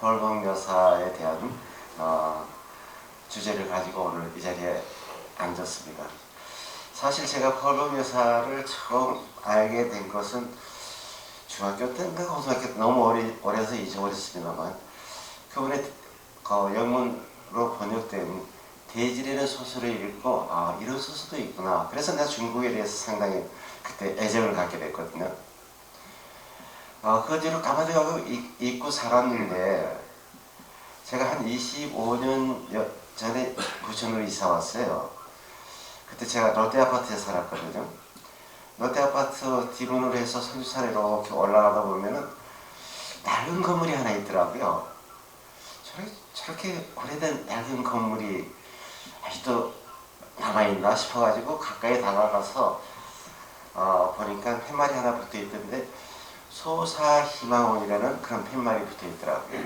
펄봉 여사에 대한 어, 주제를 가지고 오늘 이 자리에 앉았습니다. 사실 제가 펄봉 여사를 처음 알게 된 것은 중학교 때인가 고등학교 때 너무 오래, 오래서 잊어버렸습니다만 그분의 어, 영문으로 번역된 대지라는 소설을 읽고 아 이런 소설도 있구나 그래서 내가 중국에 대해서 상당히 그때 애정을 갖게 됐거든요 어, 그 뒤로 있- 있고 살았는데 제가 한 25년 여- 전에 부천으로 이사 왔어요. 그때 제가 롯데 아파트에 살았거든요. 롯데 아파트 뒷문으로 해서 선주산에 이렇게 올라가다 보면은 낡은 건물이 하나 있더라고요. 저렇게, 저렇게 오래된 낡은 건물이 아직도 남아있나 싶어가지고 가까이 다가가서 어, 보니까 팻말이 하나 붙어 있던데 소사희망원이라는 그런 팻말이 붙어 있더라고요.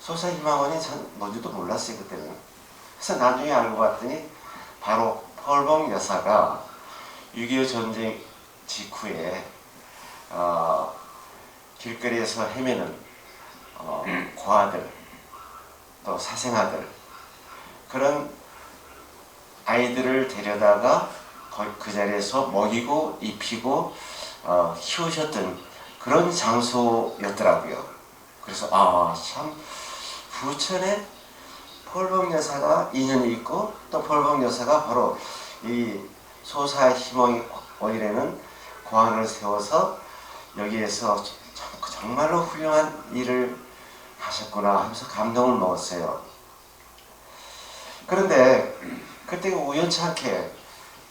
소사희망원이 전 뭔지도 몰랐어요 그때는. 그래서 나중에 알고 봤더니 바로 펄봉 여사가 6.25 전쟁 직후에 어, 길거리에서 헤매는 어, 고아들 또 사생아들 그런 아이들을 데려다가 거- 그 자리에서 먹이고 입히고 어, 키우셨던 그런 장소였더라고요. 그래서 아 참 부천에 펄봉 여사가 인연이 있고 또 펄봉 여사가 바로 이 소사 희망 원이라는 고안을 세워서 여기에서 참- 정말로 훌륭한 일을 하셨구나 하면서 감동을 먹었어요. 그런데 그때 우연치 않게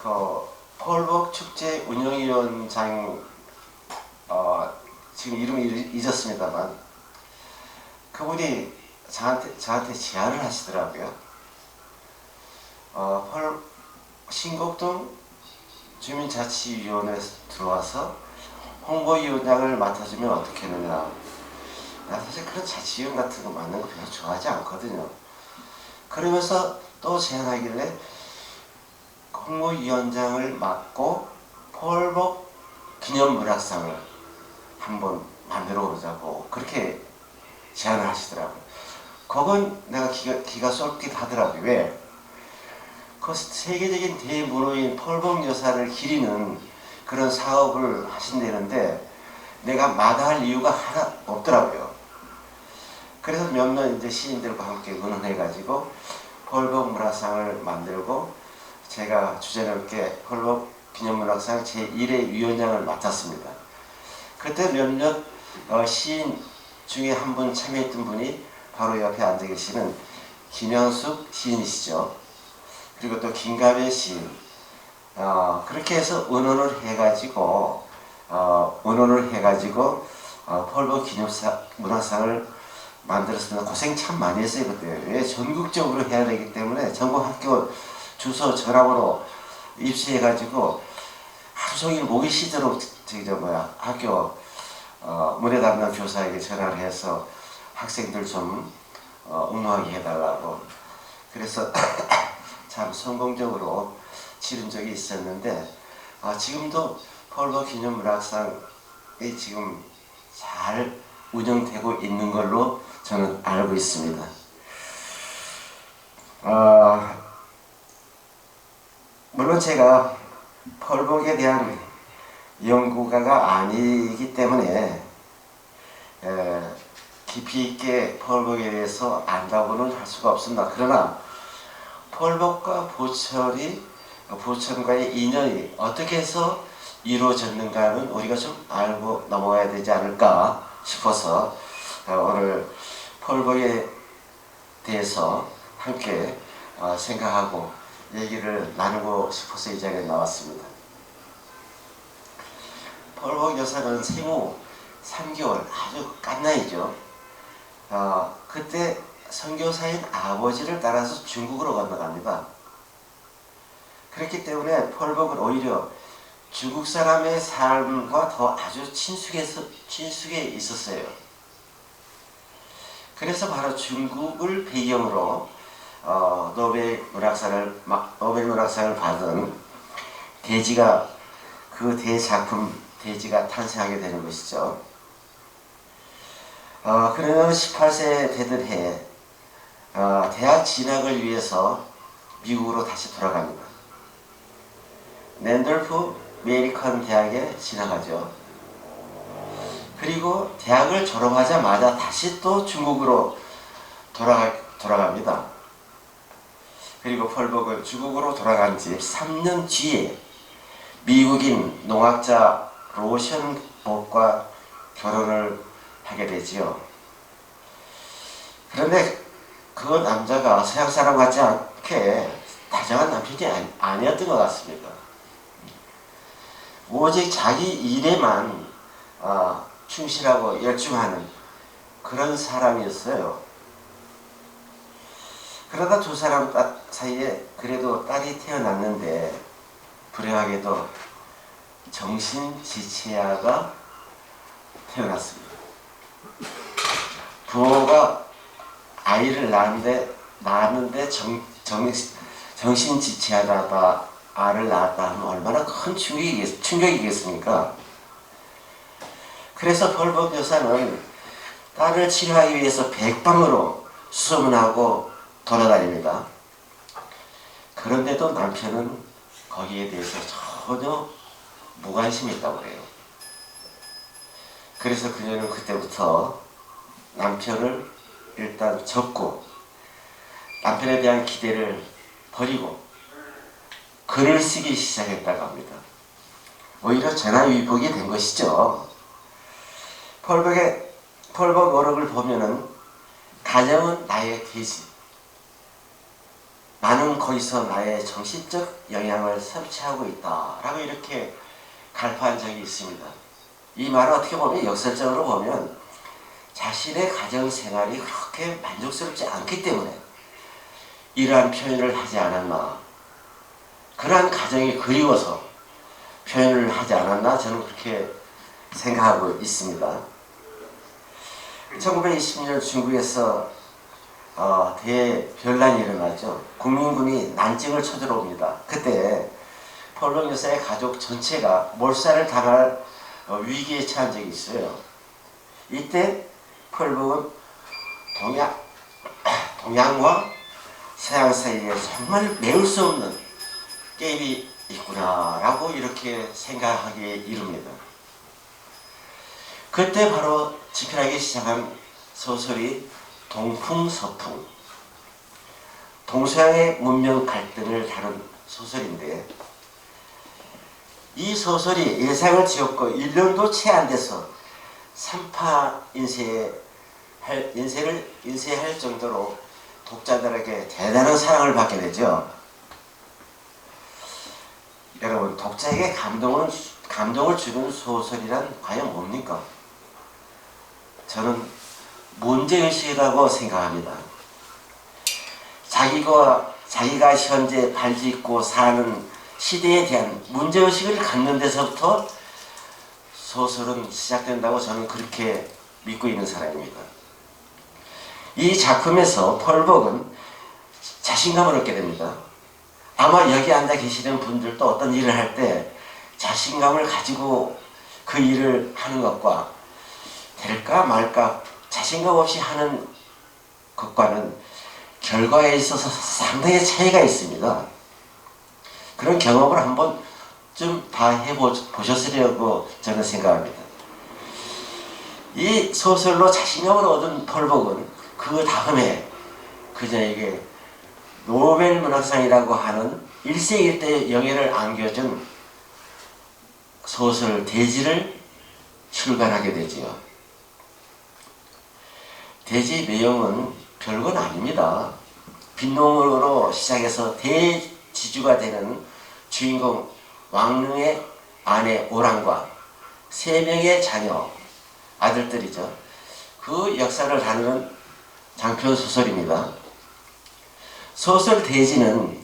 그 펄복 축제 운영위원장 어, 지금 이름이 잊- 잊었습니다만 그분이 저한테 저한테 제안을 하시더라고요. 어, 펄 신곡동 주민자치위원회에 들어와서 홍보위원장을 맡아주면 어떻겠느냐. 나 사실 그런 자치위원 같은 거 맡는 거 별로 좋아하지 않거든요. 그러면서 또 제안하길래 홍보위원장을 맡고 폴복 기념문학상을 한번 만들어 보자고 그렇게 제안을 하시더라고요. 그건 내가 기가, 기가 쏠깃 하더라고요. 왜? 그 세계적인 대문호인 폴복 여사를 기리는 그런 사업을 하신다는데 내가 마다할 이유가 하나 없더라고요. 그래서 몇몇 이제 시인들과 함께 의논해가지고 펄벅 문화상을 만들고 제가 주제넘게 펄벅 기념문학상 제1회 위원장을 맡았습니다. 그때 몇몇 어, 시인 중에 한 분 참여했던 분이 바로 옆에 앉아 계시는 김현숙 시인이시죠. 그리고 또 김가배 시인. 어, 그렇게 해서 의논을 해가지고 어, 의논을 해가지고 어, 펄벅 기념사 문화상을 만들었습니다. 고생 참 많이 했어요 그때. 왜 전국적으로 해야 되기 때문에 전국 학교 주소 전화번호 입시해가지고 하루 종일 목이 쉬도록 저기 저 뭐야 학교 어, 문에 담당 교사에게 전화를 해서 학생들 좀 어, 응모하게 해달라고. 그래서 참 성공적으로 치른 적이 있었는데 아, 지금도 펄버 기념문학상이 지금 잘 운영되고 있는 걸로 저는 알고 있습니다. 아, 물론 제가 펄복에 대한 연구가가 아니기 때문에 에, 깊이 있게 펄복에 대해서 안다고는 할 수가 없습니다. 그러나 펄복과 보철이 보철과의 인연이 어떻게 해서 이루어졌는가는 우리가 좀 알고 넘어가야 되지 않을까 싶어서 어, 오늘 펄복에 대해서 함께 어, 생각하고 얘기를 나누고 싶어서 이 자리에 나왔습니다. 펄복 여사는 생후 3개월 아주 갓나이죠. 어, 그때 선교사인 아버지를 따라서 중국으로 건너갑니다. 그렇기 때문에 펄복은 오히려 중국 사람의 삶과 더 아주 친숙해서, 친숙해 있었어요. 그래서 바로 중국을 배경으로 어, 노벨 문학상을 마- 노벨 문학상을 받은 대지가 그 대작품 대지가 탄생하게 되는 것이죠. 어, 그러면 18세 되던 해에 어, 대학 진학을 위해서 미국으로 다시 돌아갑니다. 랜돌프 메리컨 대학에 진학하죠. 그리고 대학을 졸업하자마자 다시 또 중국으로 돌아가, 돌아갑니다. 그리고 펄벅은 중국으로 돌아간 지 3년 뒤에 미국인 농학자 로션복과 결혼을 하게 되지요. 그런데 그 남자가 서양 사람 같지 않게 다정한 남편이 아니- 아니었던 것 같습니다. 오직 자기 일에만 아, 충실하고 열중하는 그런 사람이었어요. 그러다 두 사람 따- 사이에 그래도 딸이 태어났는데 불행하게도 정신 지체아가 태어났습니다. 부모가 아이를 낳는데 낳았는데 정, 정, 정신 지체하다가 알을 낳았다 하면 얼마나 큰 충격이겠, 충격이겠습니까? 그래서 벌법 여사는 딸을 치료하기 위해서 백방으로 수소문하고 돌아다닙니다. 그런데도 남편은 거기에 대해서 전혀 무관심이 있다고 그래요. 그래서 그녀는 그때부터 남편을 일단 접고 남편에 대한 기대를 버리고 글을 쓰기 시작했다고 합니다. 오히려 전화위복이 된 것이죠. 펄벅의 펄벅 어록을 보면은 가정은 나의 대지. 나는 거기서 나의 정신적 영향을 섭취하고 있다라고 이렇게 갈파한 적이 있습니다. 이 말은 어떻게 보면 역설적으로 보면 자신의 가정 생활이 그렇게 만족스럽지 않기 때문에 이러한 표현을 하지 않았나. 그러한 가정이 그리워서 표현을 하지 않았나 저는 그렇게 생각하고 있습니다. 1920년 중국에서 어, 대변란이 일어나죠. 국민군이 난징을 쳐들어옵니다. 그때 폴론 여사의 가족 전체가 몰살을 당할 어, 위기에 처한 적이 있어요. 이때 펄복은 동양, 동양과 서양 사이에 정말 메울 수 없는 게임이 있구나라고 이렇게 생각하기에 이릅니다. 그때 바로 집필하기 시작한 소설이 동풍 서풍 동서양의 문명 갈등을 다룬 소설인데 이 소설이 예상을 지었고 1년도 채 안 돼서 3파 인쇄 할, 인쇄를 인쇄할 정도로 독자들에게 대단한 사랑을 받게 되죠. 여러분 독자에게 감동을 감동을 주는 소설이란 과연 뭡니까? 저는 문제의식이라고 생각합니다. 자기가, 자기가 현재 발짓고 사는 시대에 대한 문제의식을 갖는 데서부터 소설은 시작된다고 저는 그렇게 믿고 있는 사람입니다. 이 작품에서 펄복은 자신감을 얻게 됩니다. 아마 여기 앉아 계시는 분들도 어떤 일을 할 때 자신감을 가지고 그 일을 하는 것과 될까 말까 자신감 없이 하는 것과는 결과에 있어서 상당히 차이가 있습니다. 그런 경험을 한번 좀 다 해보셨으려고 저는 생각합니다. 이 소설로 자신감을 얻은 펄복은 그 다음에 그녀에게 노벨 문학상이라고 하는 일생일대 영예를 안겨준 소설 대지를 출간하게 되지요. 대지 내용은 별건 아닙니다. 빈농으로 시작해서 대지주가 되는 주인공 왕릉의 아내 오랑과 세 명의 자녀 아들들이죠. 그 역사를 다루는 장편 소설입니다. 소설 대지는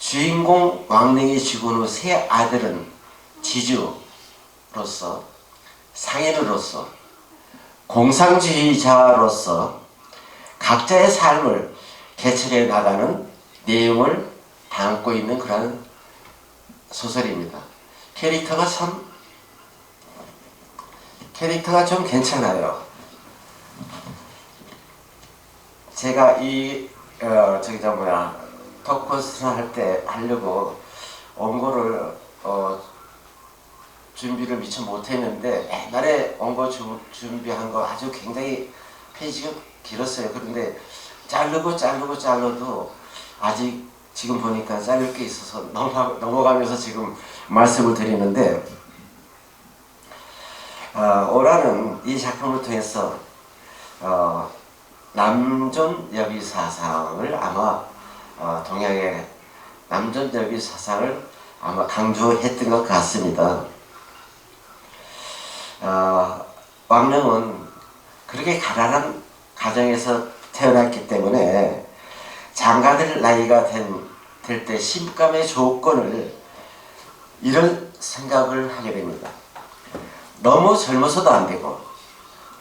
주인공 왕릉이 죽은 후 세 아들은 지주로서 상인으로서 공상주의자로서 각자의 삶을 개척해 나가는 내용을 담고 있는 그런 소설입니다. 캐릭터가 참 캐릭터가 좀 괜찮아요. 제가 이 어, 저기 저 뭐야 토크스 할 때 하려고 원고를 어, 준비를 미처 못했는데 옛날에 원고 주, 준비한 거 아주 굉장히 페이지가 길었어요. 그런데 자르고 자르고 잘라도 아직 지금 보니까 자를 게 있어서 넘어가, 넘어가면서 지금 말씀을 드리는데 어, 오라는 이 작품을 통해서 어, 남존 여비 사상을 아마 어, 동양의 남존 여비 사상을 아마 강조했던 것 같습니다. 어, 왕릉은 그렇게 가난한 가정에서 태어났기 때문에 장가들 나이가 될 때 신감의 조건을 이런 생각을 하게 됩니다. 너무 젊어서도 안 되고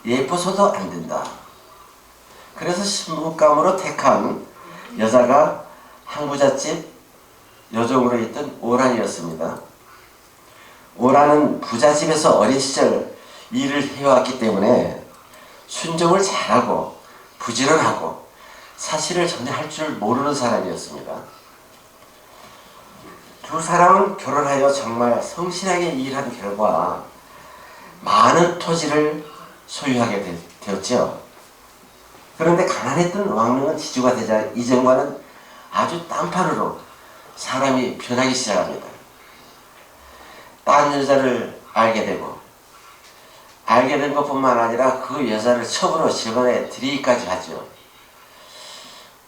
예뻐서도 안 된다. 그래서 신부감으로 택한 여자가 항부잣집 여종으로 있던 오란이었습니다. 오란은 부잣집에서 어린 시절 일을 해왔기 때문에 순종을 잘하고 부지런하고 사실을 전혀 할 줄 모르는 사람이었습니다. 두 사람은 결혼하여 정말 성실하게 일한 결과 많은 토지를 소유하게 되, 되었죠. 그런데 가난했던 왕릉은 지주가 되자 이전과는 아주 딴판으로 사람이 변하기 시작합니다. 딴 여자를 알게 되고 알게 된 것뿐만 아니라 그 여자를 첩으로 집안에 들이기까지 하죠.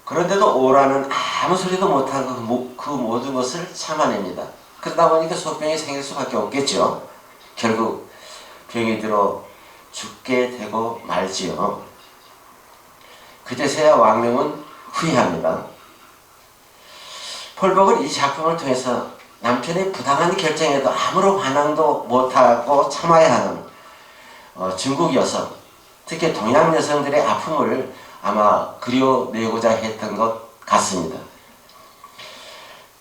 그런데도 오라는 아무 소리도 못하고 그 모든 것을 참아냅니다. 그러다 보니까 소병이 생길 수밖에 없겠죠. 결국 병이 들어 죽게 되고 말지요. 그제서야 왕명은 후회합니다. 폴복은 이 작품을 통해서 남편의 부당한 결정에도 아무런 반항도 못하고 참아야 하는 어, 중국 여성, 특히 동양 여성들의 아픔을 아마 그려내고자 했던 것 같습니다.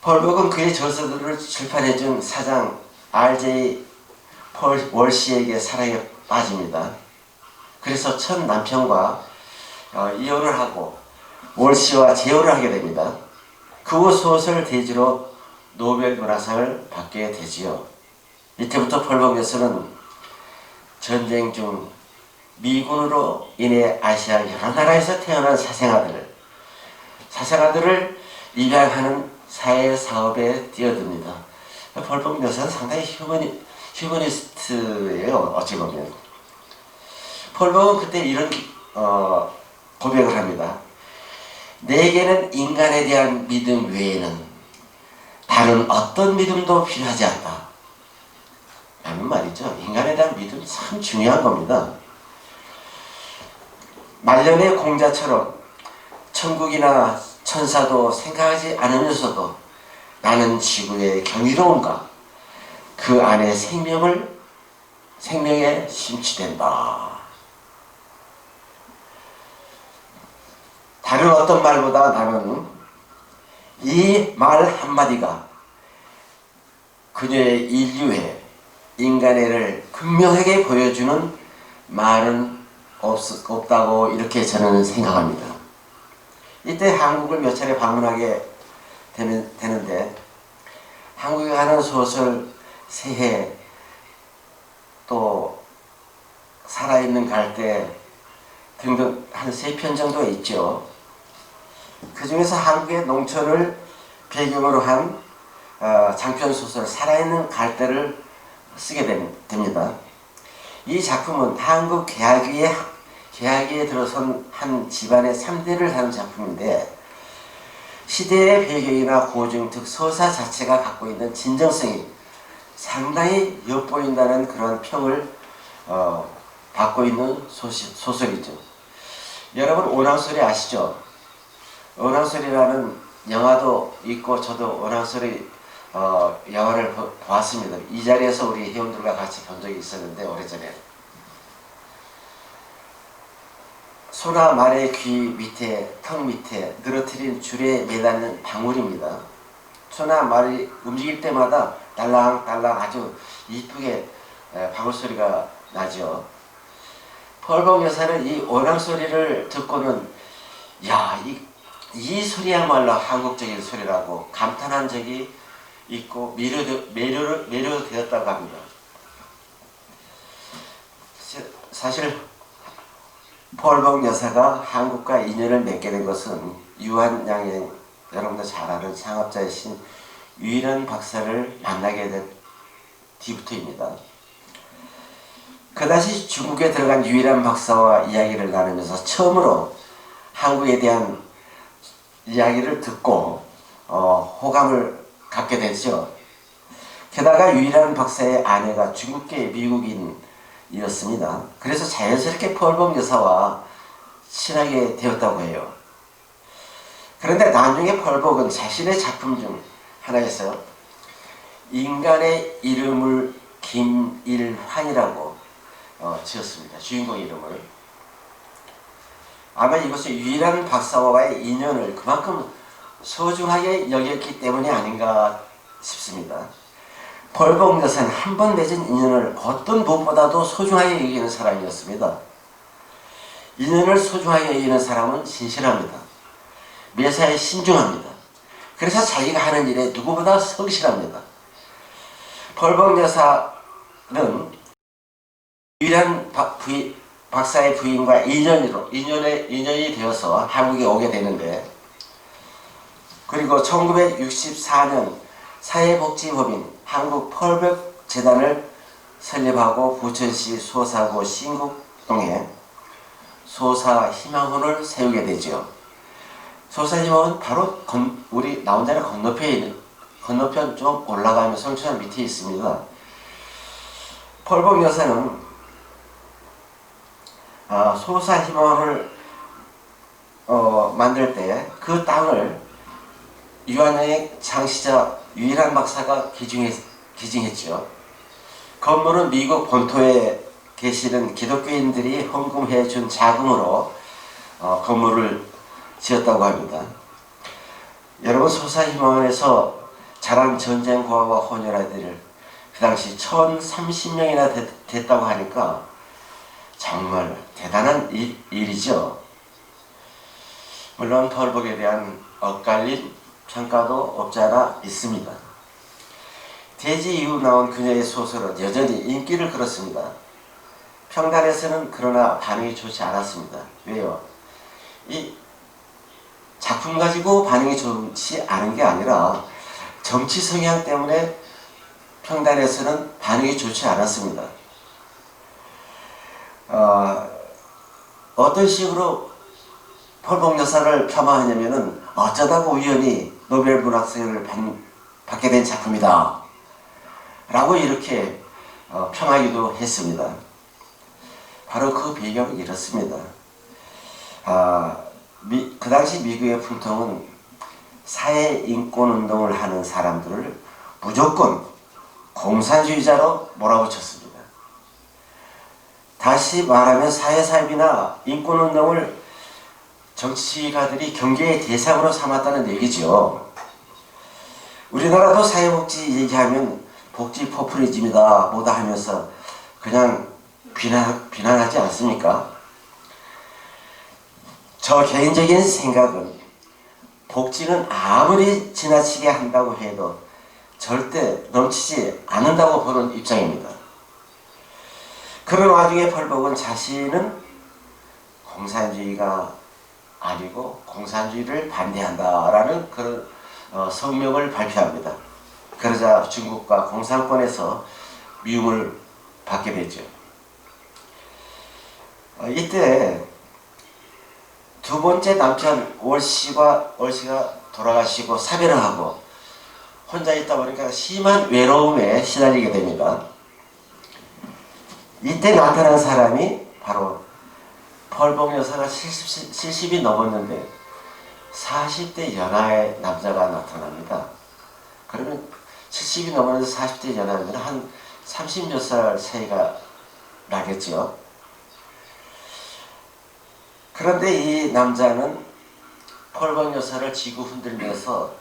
폴복은 그의 저서들을 출판해준 사장 R.J. 폴 월시에게 사랑에 빠집니다. 그래서 첫 남편과 어, 이혼을 하고 월시와 재혼을 하게 됩니다. 그 후 소설 대지로 노벨 문학상을 받게 되지요. 이때부터 폴복 여서는 전쟁 중 미군으로 인해 아시아 여러 나라에서 태어난 사생아들, 사생아들을 입양하는 사회 사업에 뛰어듭니다. 폴복 여서는 상당히 휴머니, 휴머니스트예요. 어찌 보면. 폴복은 그때 이런 어, 고백을 합니다. 내게는 인간에 대한 믿음 외에는 다른 어떤 믿음도 필요하지 않다. 라는 말이죠. 인간에 대한 믿음 참 중요한 겁니다. 말년의 공자처럼 천국이나 천사도 생각하지 않으면서도 나는 지구의 경이로움과 그 안에 생명을 생명에 심취된다. 다른 어떤 말보다 나는 이 말 한마디가 그녀의 인류의 인간애를 극명하게 보여주는 말은 없, 없다고 이렇게 저는 생각합니다. 이때 한국을 몇 차례 방문하게 되는, 되는데 한국에 가는 소설 새해 또 살아있는 갈대 등등 한 세 편 정도 있죠. 그 중에서 한국의 농촌을 배경으로 한 어, 장편 소설 살아있는 갈대를 쓰게 됩니다. 이 작품은 한국 개학위에 개학위에 들어선 한 집안의 3대를 다룬 작품인데 시대의 배경이나 고증 즉 서사 자체가 갖고 있는 진정성이 상당히 엿보인다는 그런 평을 어, 받고 있는 소시, 소설이죠. 여러분 오랑소리 아시죠? 오랑소리라는 영화도 있고 저도 오랑소리 어, 영화를 보았습니다. 이 자리에서 우리 회원들과 같이 본 적이 있었는데 오래전에 소나 말의 귀 밑에 턱 밑에 늘어뜨린 줄에 매달린 방울입니다. 소나 말이 움직일 때마다 달랑달랑 아주 이쁘게 방울 소리가 나죠. 펄봉 여사는 이 오랑 소리를 듣고는 야, 이, 이 소리야말로 한국적인 소리라고 감탄한 적이 있고 매료, 매료, 매료되었다고 합니다. 시- 사실 폴봉 여사가 한국과 인연을 맺게 된 것은 유한 양의 여러분들 잘 아는 창업자이신 유일한 박사를 만나게 된 뒤부터입니다. 그다시 중국에 들어간 유일한 박사와 이야기를 나누면서 처음으로 한국에 대한 이야기를 듣고 어, 호감을 갖게 되죠. 게다가 유일한 박사의 아내가 중국계 미국인이었습니다. 그래서 자연스럽게 펄범 여사와 친하게 되었다고 해요. 그런데 나중에 펄벅은 자신의 작품 중 하나에서 인간의 이름을 김일환이라고 어, 지었습니다. 주인공 이름을. 아마 이것은 유일한 박사와의 인연을 그만큼 소중하게 여겼기 때문이 아닌가 싶습니다. 여사는 한번 맺은 인연을 어떤 무엇보다도 소중하게 여기는 사람이었습니다. 인연을 소중하게 여기는 사람은 신실합니다. 매사에 신중합니다. 그래서 자기가 하는 일에 누구보다 성실합니다. 벌봉 여사는 유일한 박사의 부인과 인연으로 인연에 인연이 되어서 한국에 오게 되는데 그리고 1964년 사회복지법인 한국 펄벽 재단을 설립하고 부천시 소사구 신국동에 소사 희망원을 세우게 되죠. 소사 희망은 바로 건, 우리 나 혼자는 건너편에 있는 건너편 좀 올라가면 성천원 밑에 있습니다. 펄봉 여사는 아, 소사 희망을 어, 만들 때 그 땅을 유한양의 장시자 유일한 박사가 기증했, 기증했죠. 건물은 미국 본토에 계시는 기독교인들이 헌금해 준 자금으로 어, 건물을 지었다고 합니다. 여러분 소사희망원에서 자란 전쟁고아와 혼혈아이들을 그 당시 1030명이나 됐, 됐다고 하니까 정말 대단한 일, 일이죠. 물론 펄복에 대한 엇갈린 평가도 없지 않아 있습니다. 대지 이후 나온 그녀의 소설은 여전히 인기를 끌었습니다. 평단에서는 그러나 반응이 좋지 않았습니다. 왜요? 이 작품 가지고 반응이 좋지 않은 게 아니라 정치 성향 때문에 평단에서는 반응이 좋지 않았습니다. 어, 어떤 식으로 펄봉 여사를 폄하하냐면은 어쩌다가 우연히 노벨 문학상을 받, 받게 된 작품이다. 라고 이렇게 어, 평하기도 했습니다. 바로 그 배경은 이렇습니다. 아, 미, 그 당시 미국의 풍통은 사회 인권 운동을 하는 사람들을 무조건 공산주의자로 몰아붙였습니다. 다시 말하면 사회사업이나 인권 운동을 정치가들이 경계의 대상으로 삼았다는 얘기죠. 우리나라도 사회복지 얘기하면 복지 포퓰리즘이다 뭐다 하면서 그냥 비난, 비난하지 않습니까? 저 개인적인 생각은 복지는 아무리 지나치게 한다고 해도 절대 넘치지 않는다고 보는 입장입니다. 그런 와중에 펄복은 자신은 공산주의가 아니고 공산주의를 반대한다라는 그런 어, 성명을 발표합니다. 그러자 중국과 공산권에서 미움을 받게 되죠. 어, 이때 두 번째 남편 월씨가 월씨가 돌아가시고 사별을 하고 혼자 있다 보니까 심한 외로움에 시달리게 됩니다. 이때 나타난 사람이 바로 펄봉 여사가 70, 70이 넘었는데 40대 연하의 남자가 나타납니다. 그러면 70이 넘었는데 40대 연하면 한 30몇 살 차이가 나겠죠. 그런데 이 남자는 펄벅 여사를 지고 흔들면서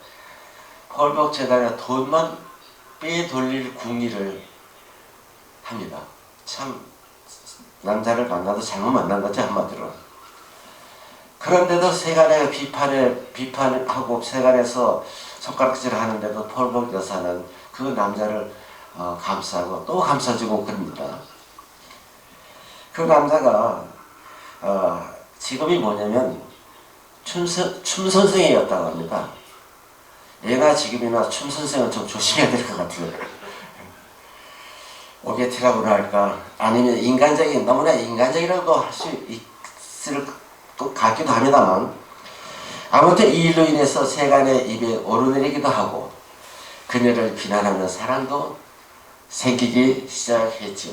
펄벅 재단에 돈만 빼돌릴 궁리를 합니다. 참 남자를 만나도 잘못 만난 거죠 한마디로. 그런데도 세간에 비판에 비판하고 세간에서 손가락질 하는데도 폴복 여사는 그 남자를 어, 감싸고 또 감싸주고 그럽니다. 그 남자가 어, 직업이 뭐냐면 춤선, 춤 선생이었다고 합니다. 얘가 지금이나 춤 선생은 좀 조심해야 될 것 같아요. 오게티라고나 할까 아니면 인간적인 너무나 인간적이라고 할 수 있을 것 같기도 합니다만 아무튼 이 일로 인해서 세간의 입에 오르내리기도 하고 그녀를 비난하는 사람도 생기기 시작했죠.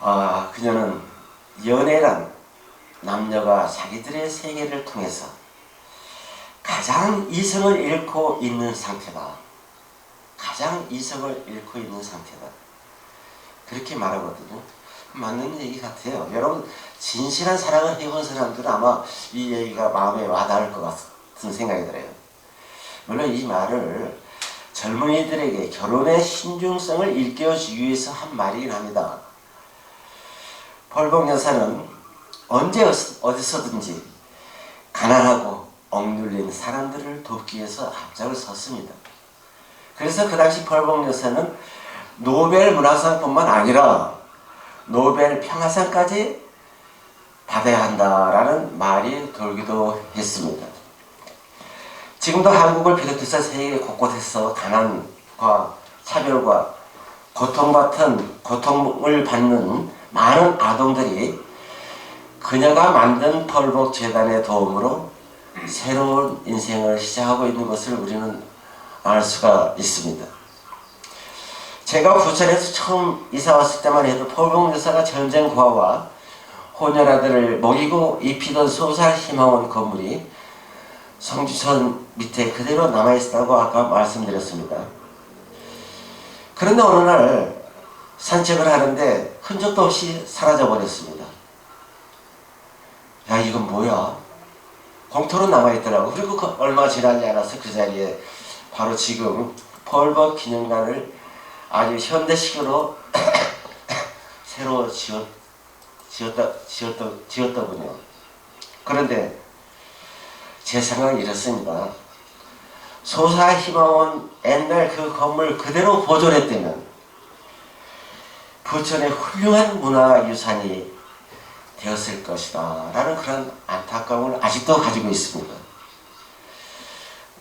아, 그녀는 연애란 남녀가 자기들의 세계를 통해서 가장 이성을 잃고 있는 상태다. 가장 이성을 잃고 있는 상태다. 그렇게 말하거든요. 맞는 얘기 같아요. 여러분 진실한 사랑을 해본 사람들은 아마 이 얘기가 마음에 와닿을 것 같은 생각이 들어요. 물론 이 말을 젊은이들에게 결혼의 신중성을 일깨워주기 위해서 한 말이긴 합니다. 펄봉 여사는 언제 어디서든지 가난하고 억눌린 사람들을 돕기 위해서 앞장을 섰습니다. 그래서 그 당시 펄봉 여사는 노벨 문학상뿐만 아니라 노벨 평화상까지 받아야 한다라는 말이 돌기도 했습니다. 지금도 한국을 비롯해서 세계 곳곳에서 가난과 차별과 고통 같은 고통을 받는 많은 아동들이 그녀가 만든 펄복 재단의 도움으로 새로운 인생을 시작하고 있는 것을 우리는 알 수가 있습니다. 제가 부천에서 처음 이사 왔을 때만 해도 펄복 여사가 전쟁 고아와 호녀라들을 먹이고 입히던 소살 희망원 건물이 성주천 밑에 그대로 남아있다고 아까 말씀드렸습니다. 그런데 어느 날 산책을 하는데 흔적도 없이 사라져 버렸습니다. 야 이건 뭐야? 공터로 남아있더라고. 그리고 그 얼마 지나지 않아서 그 자리에 바로 지금 펄버 기념관을 아주 현대식으로 새로 지었, 지었다, 지었다, 지었더군요. 그런데 제 생각은 이렇습니다. 소사희망원 옛날 그 건물 그대로 보존했다면 부천의 훌륭한 문화유산이 되었을 것이다 라는 그런 안타까움을 아직도 가지고 있습니다.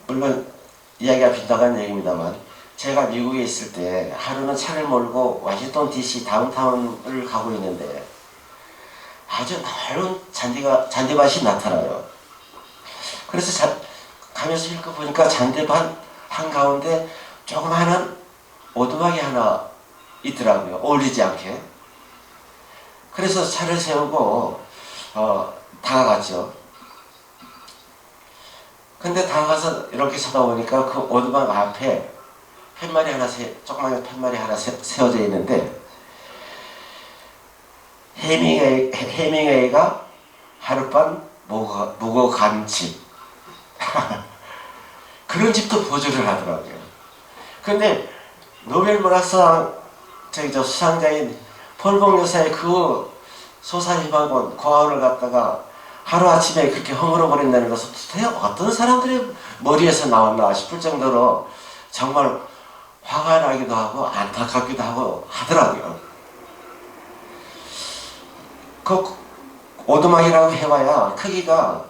물론 이야기가 빗나간 얘기입니다만 제가 미국에 있을 때 하루는 차를 몰고 워싱턴 DC 다운타운을 가고 있는데 아주 넓은 잔디가, 잔디밭이 나타나요. 그래서 자, 가면서 읽어 보니까 잔디밭 한가운데 조그마한 오두막이 하나 있더라고요. 어울리지 않게. 그래서 차를 세우고 어, 다가갔죠. 근데 다가가서 이렇게 쳐다보니까 그 오두막 앞에 팻말이 하나 세, 조그마한 팻말이 하나 세, 세워져 있는데 해밍웨이, 해밍웨이가 하룻밤 묵어, 묵어 간 집. 그런 집도 보조를 하더라고요. 근데 노벨 문학상 저기 저 수상자인 폴봉 여사의 그 소사희망원 고아원을 갖다가 하루아침에 그렇게 허물어 버린다는 것은 도대체 어떤 사람들의 머리에서 나왔나 싶을 정도로 정말 화가 나기도 하고 안타깝기도 하고 하더라고요. 그 오두막이라고 해봐야 크기가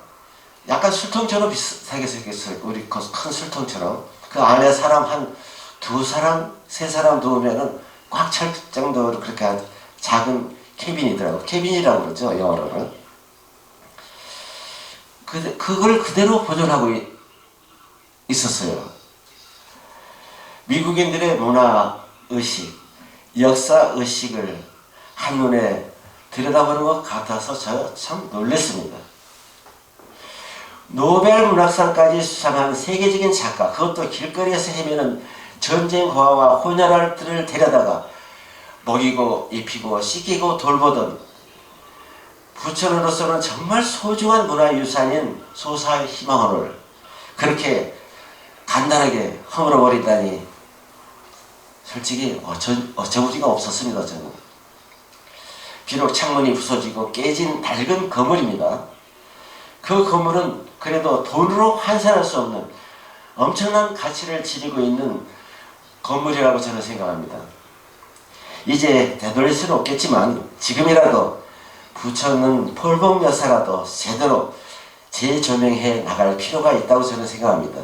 약간 술통처럼 비슷하게 생겼어요. 우리 그큰 술통처럼. 그 안에 사람 한 두 사람, 세 사람 누우면은 꽉 찰 정도로 그렇게 작은 캐빈이더라고. 캐빈이라고 그러죠, 영어로는. 그, 그걸 그대로 보존하고 있, 있었어요. 미국인들의 문화 의식, 역사 의식을 한눈에 들여다보는 것 같아서 저 참 놀랐습니다. 노벨 문학상까지 수상한 세계적인 작가, 그것도 길거리에서 헤매는 전쟁 고아와 혼혈아들을 데려다가 먹이고 입히고 씻기고 돌보던 부천으로서는 정말 소중한 문화유산인 소사의 희망원을 그렇게 간단하게 허물어버린다니 솔직히 어처, 어처구니가 없었습니다 저는 비록 창문이 부서지고 깨진 낡은 건물입니다. 그 건물은 그래도 돈으로 환산할 수 없는 엄청난 가치를 지니고 있는 건물이라고 저는 생각합니다. 이제 되돌릴 수는 없겠지만 지금이라도 부천은 폴봉 여사라도 제대로 재조명해 나갈 필요가 있다고 저는 생각합니다.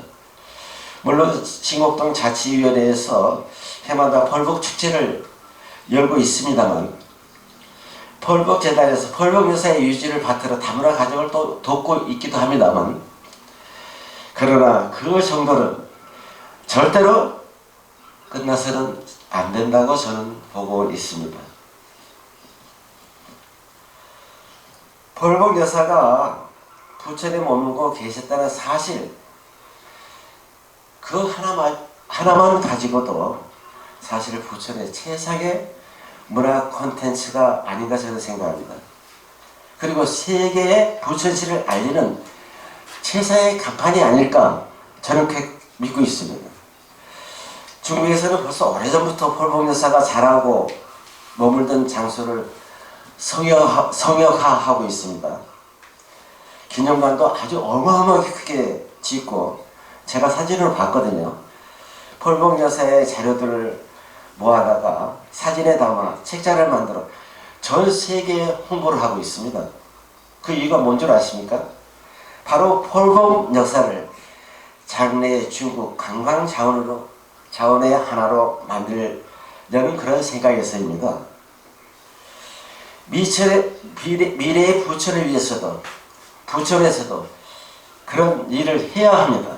물론 신곡동 자치위원회에서 해마다 펄복 축제를 열고 있습니다만 펄복 재단에서 펄복 여사의 유지를 바탕으로 다문화 가정을 또 돕고 있기도 합니다만 그러나 그 정도는 절대로 끝나서는 안 된다고 저는 보고 있습니다. 펄복 여사가 부천에 머물고 계셨다는 사실 그 하나만 하나만 가지고도 사실 부천의 최상의 문화 콘텐츠가 아닌가 저는 생각합니다. 그리고 세계의 부천시를 알리는 최상의 간판이 아닐까 저는 그렇게 믿고 있습니다. 중국에서는 벌써 오래전부터 폴봉 여사가 자라고 머물던 장소를 성역, 성역화하고 있습니다. 기념관도 아주 어마어마하게 크게 짓고 제가 사진을 봤거든요. 폴봉 여사의 자료들을 모아다가 사진에 담아 책자를 만들어 전 세계에 홍보를 하고 있습니다. 그 이유가 뭔 줄 아십니까? 바로 폴봉 여사를 장래 중국 관광 자원으로 자원의 하나로 만들려는 그런 생각에서입니다. 미래, 미래의 부천을 위해서도 부천에서도 그런 일을 해야 합니다.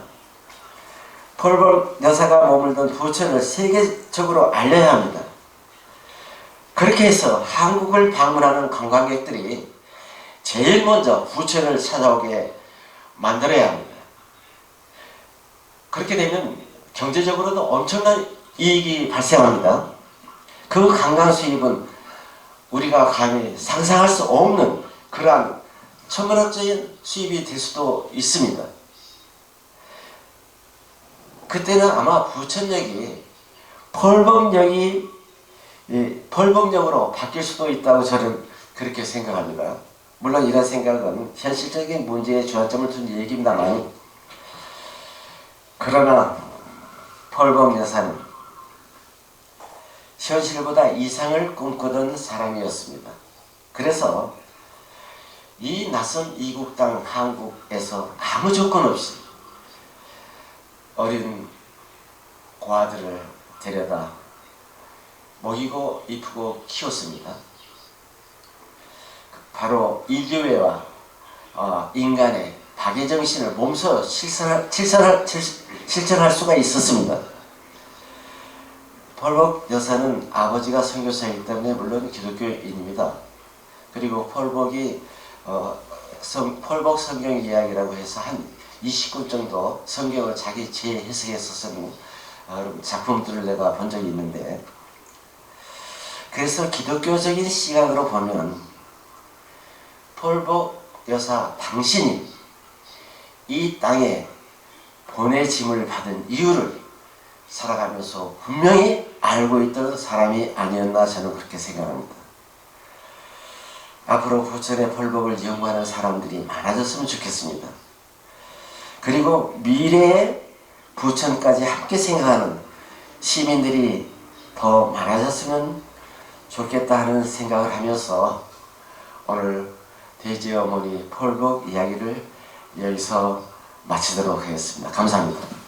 폴볼 여사가 머물던 부천을 세계적으로 알려야 합니다. 그렇게 해서 한국을 방문하는 관광객들이 제일 먼저 부천을 찾아오게 만들어야 합니다. 그렇게 되면 경제적으로도 엄청난 이익이 발생합니다. 그 관광 수입은 우리가 감히 상상할 수 없는 그러한 천문학적인 수입이 될 수도 있습니다. 그때는 아마 부천역이 펄벅역이 이 펄벅역으로 바뀔 수도 있다고 저는 그렇게 생각합니다. 물론 이런 생각은 현실적인 문제에 주안점을 둔 얘기입니다만 그러나 펄벅 여사는 현실보다 이상을 꿈꾸던 사람이었습니다. 그래서 이 낯선 이국 땅 한국에서 아무 조건 없이 어린 고아들을 데려다 먹이고 이쁘고 키웠습니다. 바로 인류애와 어, 인간의 박애 정신을 몸소 실천할, 실천할, 실천할 수가 있었습니다. 펄벅 여사는 아버지가 선교사이기 때문에 물론 기독교인입니다. 그리고 펄벅이 어, 성, 펄벅 성경 이야기라고 해서 한 20권 정도 성경을 자기 재해석해서 쓴 어, 작품들을 내가 본 적이 있는데 그래서 기독교적인 시각으로 보면 폴복 여사 당신이 이 땅에 보내짐을 받은 이유를 살아가면서 분명히 알고 있던 사람이 아니었나 저는 그렇게 생각합니다. 앞으로 부천의 폴복을 연구하는 사람들이 많아졌으면 좋겠습니다. 그리고 미래의 부천까지 함께 생각하는 시민들이 더 많아졌으면 좋겠다 하는 생각을 하면서 오늘 돼지 어머니 폴복 이야기를 여기서 마치도록 하겠습니다. 감사합니다.